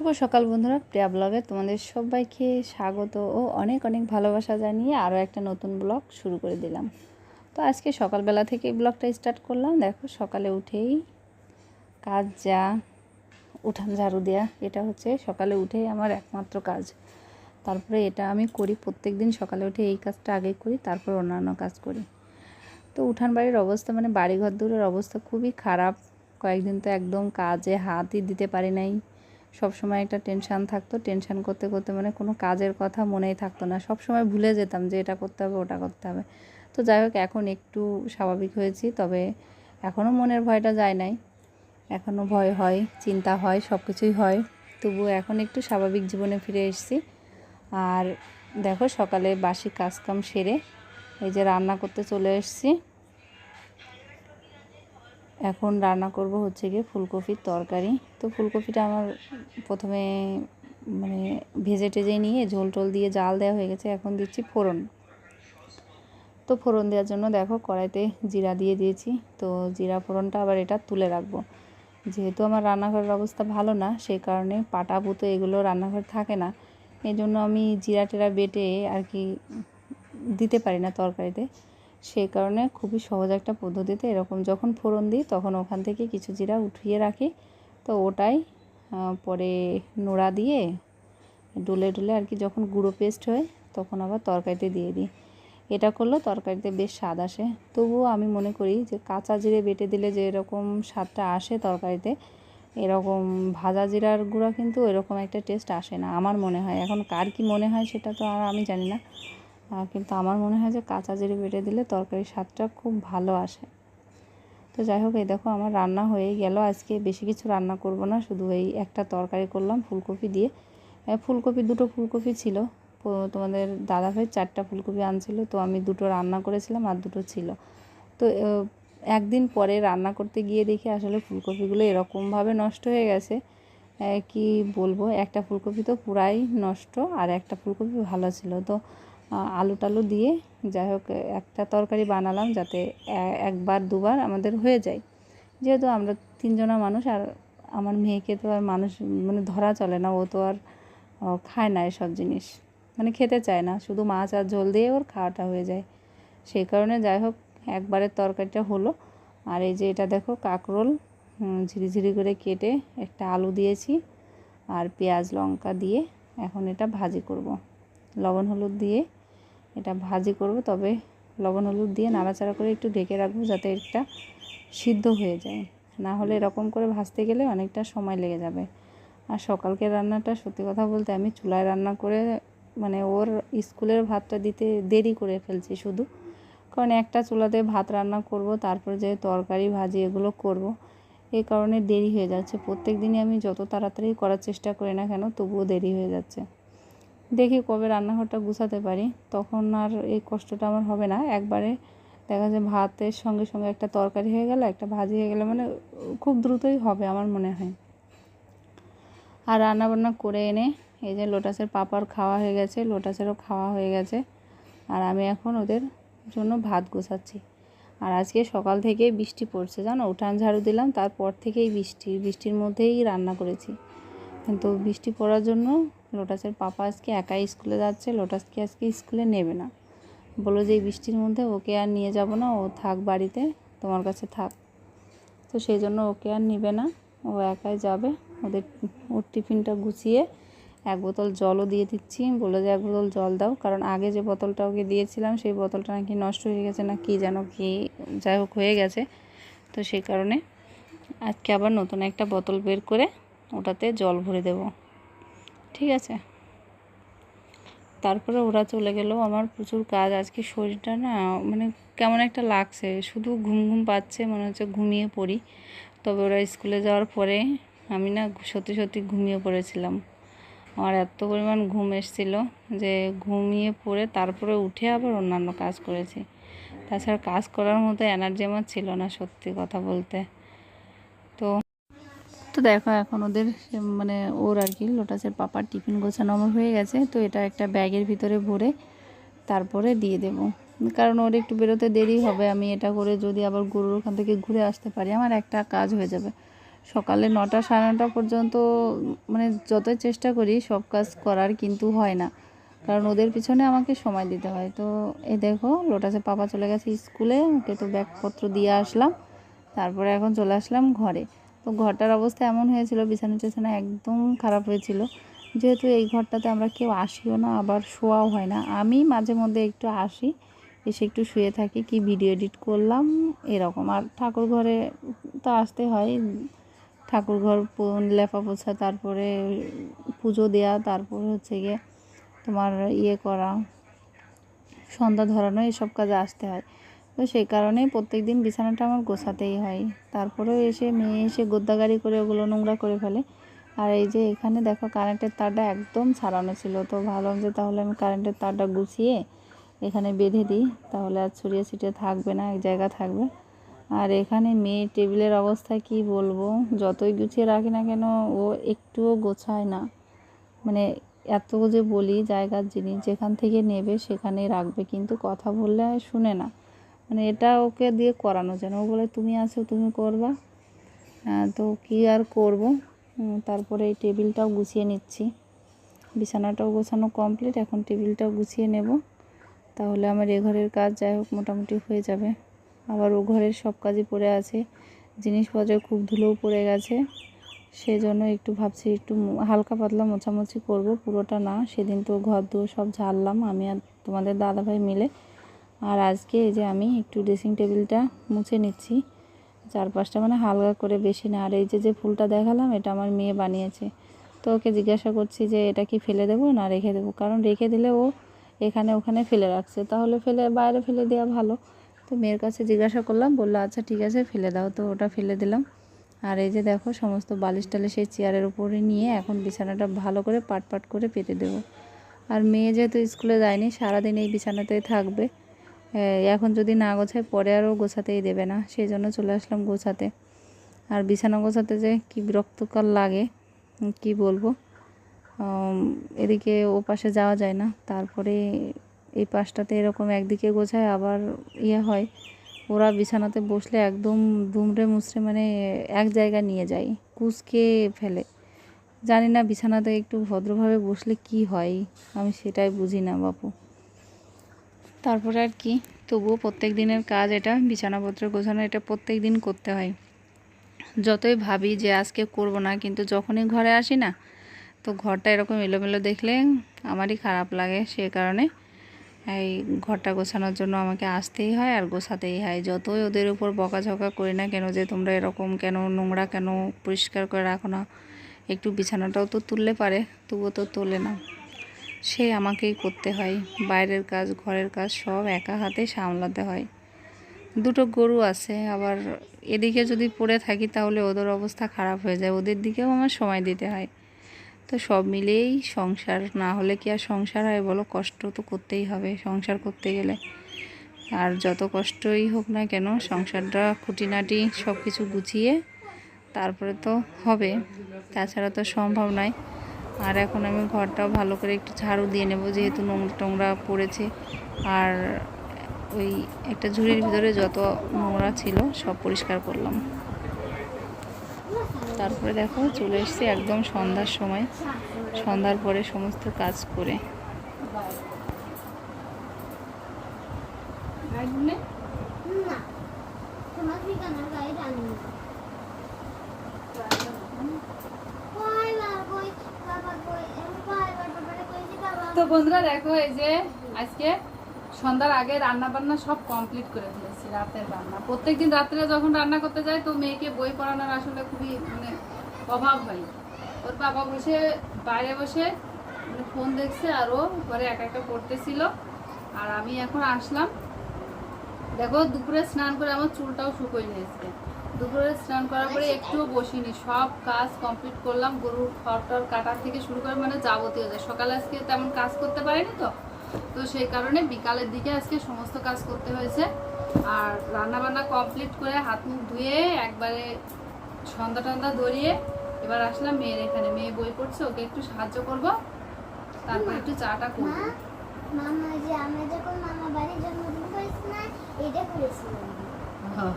শুভ সকাল বন্ধুরা, প্রিয়া ব্লগে তোমাদের সবাইকে স্বাগত ও অনেক অনেক ভালোবাসা জানিয়ে আরও একটা নতুন ব্লগ শুরু করে দিলাম। তো আজকে সকালবেলা থেকে ব্লগটা স্টার্ট করলাম। দেখো সকালে উঠেই কাজ যা, উঠান ঝাড়ু দেওয়া এটা হচ্ছে সকালে উঠেই আমার একমাত্র কাজ। তারপরে এটা আমি করি প্রত্যেক দিন সকালে উঠে এই কাজটা আগে করি, তারপর অন্যান্য কাজ করি। তো উঠান বাড়ির অবস্থা মানে বাড়িঘর দূরের অবস্থা খুবই খারাপ। কয়েকদিন তো একদম কাজে হাতই দিতে পারি নাই। সব সময় একটা টেনশান থাকতো। টেনশান করতে করতে মানে কোনো কাজের কথা মনেই থাকতো না। সব সময় ভুলে যেতাম যে এটা করতে হবে, ওটা করতে হবে। তো যাই হোক, এখন একটু স্বাভাবিক হয়েছি। তবে এখনও মনের ভয়টা যায় নাই। এখনও ভয় হয়, চিন্তা হয় সব কিছুই হয়। তবু এখন একটু স্বাভাবিক জীবনে ফিরে এসেছি। আর দেখো সকালে বাসি কাজকাম সেরে এই যে রান্না করতে চলে এসেছি। এখন রান্না করব হচ্ছে গিয়ে ফুলকপির তরকারি। তো ফুলকপিটা আমার প্রথমে মানে ভেজে টেজে নিয়ে ঝোল টোল দিয়ে জাল দেওয়া হয়ে গেছে, এখন দিচ্ছি ফোড়ন। তো ফোড়ন দেওয়ার জন্য দেখো কড়াইতে জিরা দিয়ে দিয়েছি। তো জিরা ফোড়নটা আবার এটা তুলে রাখব। যেহেতু আমার রান্নাঘরের অবস্থা ভালো না সেই কারণে পাটা পুতো এগুলো রান্নাঘর থাকে না। এই জন্য আমি জিরা টেরা বেটে আর কি দিতে পারি না তরকারিতে। সেই কারণে খুবই সহজ একটা পদ্ধতিতে এরকম যখন ফোড়ন দিই তখন ওখান থেকে কিছু জিরা উঠিয়ে রাখি। তো ওটাই পরে নোড়া দিয়ে ডুলে ডুলে আর কি যখন গুঁড়ো পেস্ট হয় তখন আবার তরকারিতে দিয়ে দিই। এটা করলেও তরকারিতে বেশ স্বাদ আসে। তবুও আমি মনে করি যে কাঁচা জিরে বেটে দিলে যে এরকম স্বাদটা আসে তরকারিতে, এরকম ভাজা জিরার গুঁড়া কিন্তু এরকম একটা টেস্ট আসে না। আমার মনে হয়। এখন কার কি মনে হয় সেটা তো আর আমি জানি না। কিন্তু আমার মনে হয় যে কাঁচা জিরে বেটে দিলে তরকারির স্বাদটা খুব ভালো আসে। তো যাই হোক, এই দেখো আমার রান্না হয়ে গেল। আজকে বেশি কিছু রান্না করব না, শুধু এই একটা তরকারি করলাম ফুলকপি দিয়ে। ফুলকপি, দুটো ফুলকপি ছিল। তোমাদের দাদা ভাই চারটা ফুলকপি আনছিল, তো আমি দুটো রান্না করেছিলাম আর দুটো ছিল। তো একদিন পরে রান্না করতে গিয়ে দেখি আসলে ফুলকপিগুলো এরকমভাবে নষ্ট হয়ে গেছে। কি বলব? একটা ফুলকপি তো পুরাই নষ্ট, আর একটা ফুলকপি ভালো ছিল। তো আলু টালু দিয়ে যাই হোক, একটা তরকারি বানালাম যাতে একবার, দুবার আমাদের হয়ে যায়। যেহেতু আমরা তিনজনা মানুষ আর আমার মেয়েকে তো আর মানুষ মানে ধরা চলে না, ও তো আর খায় না এসব জিনিস। মানে খেতে চায় না, শুধু মাছ আর ঝোল দিয়ে ওর খাওয়াটা হয়ে যায়। সেই কারণে যাই হোক, একবারের তরকারিটা হলো। আর এই যে এটা দেখো, কাকরোল ঝিরিঝিরি করে কেটে একটা আলু দিয়েছি আর পেঁয়াজ, লঙ্কা দিয়ে এখন এটা ভাজি করব। লবণ, হলুদ দিয়ে এটা ভাজি করব, তবে লবণ হলুদ দিয়ে নাড়াচাড়া করে একটু ঢেকে রাখব যাতে এটা সিদ্ধ হয়ে যায়। না হলে এরকম করে ভাজতে গেলে অনেকটা সময় লেগে যাবে। আর সকালকে রান্নাটা সত্যি কথা বলতে আমি চুলায় রান্না করে মানে ওর স্কুলের ভাতটা দিতে দেরি করে ফেলছি শুধু। কারণ একটা চুলাতে ভাত রান্না করব, তারপর যে তরকারি, ভাজি এগুলো করব এই কারণে দেরি হয়ে যাচ্ছে। প্রত্যেক দিনই আমি যত তাড়াতাড়ি করার চেষ্টা করি না কেন, তবুও দেরি হয়ে যাচ্ছে। দেখি কবে রান্নাঘরটা গুছাতে পারি। তখন আর এই কষ্টটা আমার হবে না। একবারে দেখা যায় ভাতের সঙ্গে সঙ্গে একটা তরকারি হয়ে গেল, একটা ভাজি হয়ে গেলে মানে খুব দ্রুতই হবে আমার মনে হয়। আর রান্নাবান্না করে এনে এই যে লোটাসের পাপার খাওয়া হয়ে গেছে, লোটাসেরও খাওয়া হয়ে গেছে। আর আমি এখন ওদের জন্য ভাত গোছাচ্ছি। আর আজকে সকাল থেকে বৃষ্টি পড়ছে, জানো? উঠান ঝাড়ু দিলাম, তারপর থেকেই বৃষ্টি। বৃষ্টির মধ্যেই রান্না করেছি। কিন্তু বৃষ্টি পড়ার জন্য লোটাসের পাপা আজকে একাই স্কুলে যাচ্ছে, লোটাসকে আজকে স্কুলে নেবে না। বলো যে এই বৃষ্টির মধ্যে ওকে আর নিয়ে যাব না, ও থাক বাড়িতে, তোমার কাছে থাক। তো সেই জন্য ওকে আর নেবে না, ও একাই যাবে। ওদের, ওর টিফিনটা গুছিয়ে এক বোতল জলও দিয়ে দিচ্ছি। বলে যে এক বোতল জল দাও, কারণ আগে যে বোতলটা ওকে দিয়েছিলাম, সেই বোতলটা নাকি নষ্ট হয়ে গেছে, না কি যেন কি যাই হোক হয়ে গেছে। তো সেই কারণে আজকে আবার নতুন একটা বোতল বের করে ওটাতে জল ভরে দেব। ঠিক আছে। তারপরে ওরা চলে গেল। আমার প্রচুর কাজ। আজকে শরীরটা না মানে কেমন একটা লাগছে। শুধু ঘুম ঘুম পাচ্ছে, মনে হচ্ছে ঘুমিয়ে পড়ি। তবে ওরা স্কুলে যাওয়ার পরে আমি না সত্যি সত্যি ঘুমিয়ে পড়েছিলাম। আমার এত পরিমাণ ঘুম এসেছিল যে ঘুমিয়ে পড়ে তারপরে উঠে আবার অন্যান্য কাজ করেছি। তাছাড়া কাজ করার মতো এনার্জি আমার ছিল না সত্যি কথা বলতে। তো দেখো এখন ওদের মানে ওর আর কি, লোটাসের পাপার টিফিন গোছানো আমার হয়ে গেছে, তো এটা একটা ব্যাগের ভিতরে ভরে তারপরে দিয়ে দেব। কারণ ওর একটু বেরোতে দেরি হবে, আমি এটা করে যদি আবার গরুর ওখান থেকে ঘুরে আসতে পারি, আমার একটা কাজ হয়ে যাবে। সকালে নটা সাড়ে নটা পর্যন্ত মানে যতই চেষ্টা করি, সব কাজ করার কিন্তু হয় না। কারণ ওদের পিছনে আমাকে সময় দিতে হয়। তো এ দেখো লোটাসে পাপা চলে গেছে স্কুলে, ওকে তো ব্যাগপত্র দিয়ে আসলাম, তারপরে এখন চলে আসলাম ঘরে। তো ঘরটার অবস্থা এমন হয়েছিল, বিছানা টিছানা একদম খারাপ হয়েছিল। যেহেতু এই ঘরটাতে আমরা কেউ আসিও না, আবার শোয়াও হয় না। আমি মাঝে মধ্যে একটু আসি, এসে একটু শুয়ে থাকি, কি ভিডিও এডিট করলাম, এরকম। আর ঠাকুর ঘরে তো আসতে হয়। ঠাকুর ঘর লেপা পোছা, তারপরে পুজো দেয়া, তারপরে হচ্ছে গিয়ে তোমার ইয়ে করা, সন্ধ্যা ধরানো, এসব কাজে আসতে হয়। তো সেই কারণেই প্রত্যেক দিন বিছানাটা আমার গোছাতেই হয়। তারপরেও এসে মেয়ে এসে গোদ্দাগাড়ি করে ওগুলো নোংরা করে ফেলে। আর এই যে এখানে দেখো কারেন্টের তারটা একদম ছাড়ানো ছিল। তো ভাবলাম যে তাহলে আমি কারেন্টের তারটা গুছিয়ে এখানে বেঁধে দিই। তাহলে আর ছড়িয়ে ছিটিয়ে থাকবে না, এক জায়গা থাকবে। আর এখানে মেয়ে টেবিলের অবস্থা কি বলব? যতই গুছিয়ে রাখি না কেন ও একটুও গোছায় না। মানে এত যে বলি জায়গার জিনিস যেখান থেকে নেবে সেখানেই রাখবে। কিন্তু কথা বললে শুনে না। মানে এটা ওকে দিয়ে করানো যেন। ও বলে, তুমি আছো, তুমি করবা। তো কী আর করব? তারপরে এই টেবিলটাও গুছিয়ে নিচ্ছি। বিছানাটাও গোছানো কমপ্লিট। এখন টেবিলটাও গুছিয়ে নেব। তাহলে আমার এ ঘরের কাজ যাই হোক মোটামুটি হয়ে যাবে। আবার ও ঘরের সব কাজই পড়ে আছে। জিনিসপত্রে খুব ধুলোও পড়ে গেছে। সেজন্য একটু ভাবছি, একটু হালকা পাতলা মোছামুছি করব। পুরোটা না, সেদিন তো ঘর দুয়ার সব ঝাড়লাম। আমি আর তোমাদের দাদাভাই মিলে আর আজকে এই যে আমি একটু ড্রেসিং টেবিলটা মুছে নিচ্ছি। চারপাশটা মানে হালকা করে বেশি না। আর এই যে যে ফুলটা দেখালাম, এটা আমার মেয়ে বানিয়েছে। তো ওকে জিজ্ঞাসা করছি যে, এটা কি ফেলে দেবো না রেখে দেবো? কারণ রেখে দিলে ও এখানে ওখানে ফেলে রাখছে। তাহলে ফেলে, বাইরে ফেলে দেওয়া ভালো। তো মেয়ের কাছে জিজ্ঞাসা করলাম, বলল আচ্ছা ঠিক আছে, ফেলে দাও। তো ওটা ফেলে দিলাম। আর এই যে দেখো, সমস্ত বালিশ টালিশ সেই চেয়ারের উপরে নিয়ে এখন বিছানাটা ভালো করে পাট পাট করে পেতে দেবো। আর মেয়ে যেহেতু স্কুলে যায়নি, সারাদিন এই বিছানাতেই থাকবে। এখন যদি না গোছায় পরে আরও গোছাতেই দেবে না। সেই জন্য চলে আসলাম গোছাতে। আর বিছানা গোছাতে যে কী বিরক্তকর লাগে কি বলব? এদিকে ও পাশে যাওয়া যায় না। তারপরে এই পাশটাতে এরকম একদিকে গোছায় আবার ইয়ে হয়। ওরা বিছানাতে বসলে একদম দুমড়ে মুচড়ে মানে এক জায়গায় নিয়ে যায়, কুচকে ফেলে। জানি না বিছানাতে একটু ভদ্রভাবে বসলে কি হয়, আমি সেটাই বুঝি না বাপু। তারপরে আর কি, তবুও প্রত্যেক দিনের কাজ এটা, বিছানাপত্র গোছানো এটা প্রত্যেক দিন করতে হয়। যতই ভাবি যে আজকে করব না, কিন্তু যখনই ঘরে আসি না, তো ঘরটা এরকম এলোমেলো দেখলে আমারই খারাপ লাগে সে কারণে। এই ঘরটা গোছানোর জন্য আমাকে আসতেই হয় আর গোছাতেই হয়। যতই ওদের উপর বকাঝকা করি না কেন যে তোমরা এরকম কেন, নোংরা কেন, পরিষ্কার করে রাখো না, একটু বিছানাটাও তো তুললে পারে, তবুও তো তোলে না। সে আমাকেই করতে হয়। বাইরের কাজ, ঘরের কাজ সব একা হাতে সামলাতে হয়। দুটো গরু আছে, আবার এদিকে যদি পড়ে থাকি তাহলে ওদের অবস্থা খারাপ হয়ে যায়। ওদের দিকেও আমার সময় দিতে হয়। তো সব মিলেই সংসার, না হলে কি আর সংসার হয় বলো? কষ্ট তো করতেই হবে সংসার করতে গেলে। আর যত কষ্টই হোক না কেন, সংসারটা খুঁটিনাটি সব কিছু গুছিয়ে তারপরে তো হবে। তাছাড়া তো সম্ভব নয়। আর এখন আমি ঘরটাও ভালো করে একটু ঝাড়ু দিয়ে নেব, যেহেতু নোংরা টোংরা পড়েছে। আর ওই একটা ঝুড়ির ভিতরে যত নোংরা ছিল সব পরিষ্কার করলাম। তারপরে দেখো চলে এসেছি একদম সন্ধ্যার সময়। সন্ধ্যার পরে সমস্ত কাজ করে। না তোমার ঠিকানার গায়ে জানি না কয়বার কই বাবা কই আমি কয়বার বাবারে কইছি বাবা তো বন্ধুরা দেখো এই যে আজকে সন্ধ্যার আগে রান্না বান্না সব কমপ্লিট করে ফেলেছি, রাতের রান্না। প্রত্যেকদিন রাত্রে যখন রান্না করতে যাই তো মেয়েকে বই পড়ানোর আসলে খুবই মানে অভাব হয়। ওর বাবা বসে, বাইরে বসে মানে ফোন দেখছে আর ও ঘরে একা একা পড়তেছিল। আর আমি এখন আসলাম। দেখো দুপুরে স্নান করে আমার চুলটাও শুকোয় নিয়েছে দুপুরে স্নান করার পরে একটুও বসিনি। সব কাজ কমপ্লিট করলাম গরুর খড় কাটা থেকে শুরু করে মানে যাবতীয় যায় সকালে আজকে তেমন কাজ করতে পারিনি তো। তো সেই কারণে বিকালের দিকে আজকে সমস্ত কাজ করতে হয়েছে। আর রান্না বান্না কমপ্লিট করে হাত মুখ ধুয়ে একবারে সন্ধ্যা টন্ধা ধরিয়ে এবার আসলাম মেয়ের এখানে। মেয়ে বই পড়ছে ওকে একটু সাহায্য করব। তারপর একটু চাটা করব। মামা যে আমরা যখন মামা বাড়ির জন্মদিন করেছি না এটা করেছিলাম। হ্যাঁ।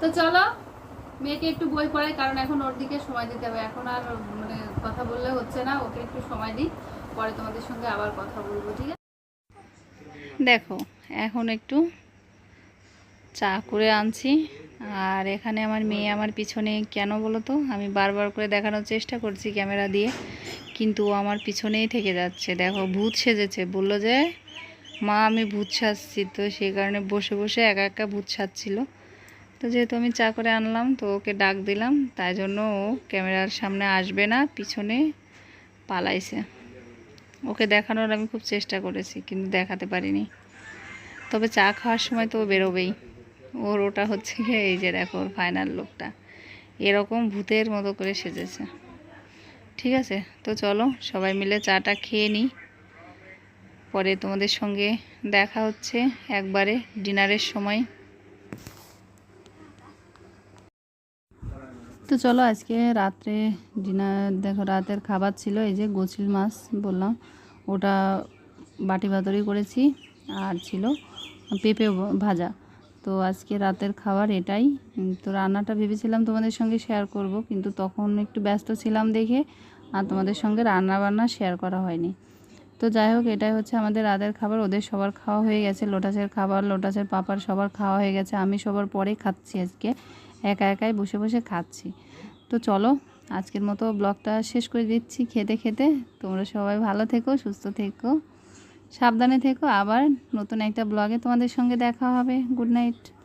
তো চলো, মেয়েকে একটু বই পড়াই, কারণ এখন ওর দিকে সময় দিতে হবে। এখন আর মানে কথা বললে হচ্ছে না, ওকে একটু সময় দিই। পরে তোমাদের সঙ্গে আবার কথা বলব, ঠিক আছে? দেখো, এখন একটু চা করে আনছি। আর এখানে আমার মেয়ে আমার পিছনে, কেন বলো তো? আমি বারবার করে দেখানোর চেষ্টা করছি ক্যামেরা দিয়ে, কিন্তু ও আমার পিছনেই থেকে যাচ্ছে। দেখো, ভূত সেজেছে। বলল যে, মা, আমি ভূত সাজছি। তো সেই কারণে বসে বসে একা একা ভূত সাজছিল। তো যেহেতু আমি চা করে আনলাম, তো ওকে ডাক দিলাম। তাই জন্য ও ক্যামেরার সামনে আসবে না, পিছনে পালাইছে। ওকে দেখানোর আমি খুব চেষ্টা করেছি, কিন্তু দেখাতে পারিনি। তবে চা খাওয়ার সময় তো বেরোবেই। ওর ওটা হচ্ছে গিয়ে এই যে দেখো ওর ফাইনাল লুকটা এরকম ভূতের মতো করে সেজেছে। ঠিক আছে, তো চলো সবাই মিলে চাটা খেয়ে নিই। পরে তোমাদের সঙ্গে দেখা হচ্ছে একবারে ডিনারের সময়। তো চলো আজকে রাত্রে ডিনার দেখো রাতের খাবার ছিল, এই যে গোছিল মাছ বললাম, ওটা বাটি ভাতরই করেছি, আর ছিল পেঁপে ভাজা। তো আজকে রাতের খাবার এটাই, তো রান্নাটা ভেবেছিলাম তোমাদের সঙ্গে শেয়ার করব, কিন্তু তখন একটু ব্যস্ত ছিলাম দেখে, আর তোমাদের সঙ্গে রান্না বান্না শেয়ার করা হয়নি। তো যাই হোক, এটাই হচ্ছে আমাদের রাতের খাবার, ওদের সবার খাওয়া হয়ে গেছে, লোটাসের খাবার, লোটাসের পাপার সবার খাওয়া হয়ে গেছে, আমি সবার পরে খাচ্ছি আজকে। একা একাই বসে বসে খাচ্ছি। তো চলো, আজকের মতো ব্লগটা শেষ করে দিচ্ছি খেতে খেতে। তোমরা সবাই ভালো থেকো, সুস্থ থেকো, সাবধানে থেকো। আবার নতুন একটা ব্লগে তোমাদের সঙ্গে দেখা হবে। Good night.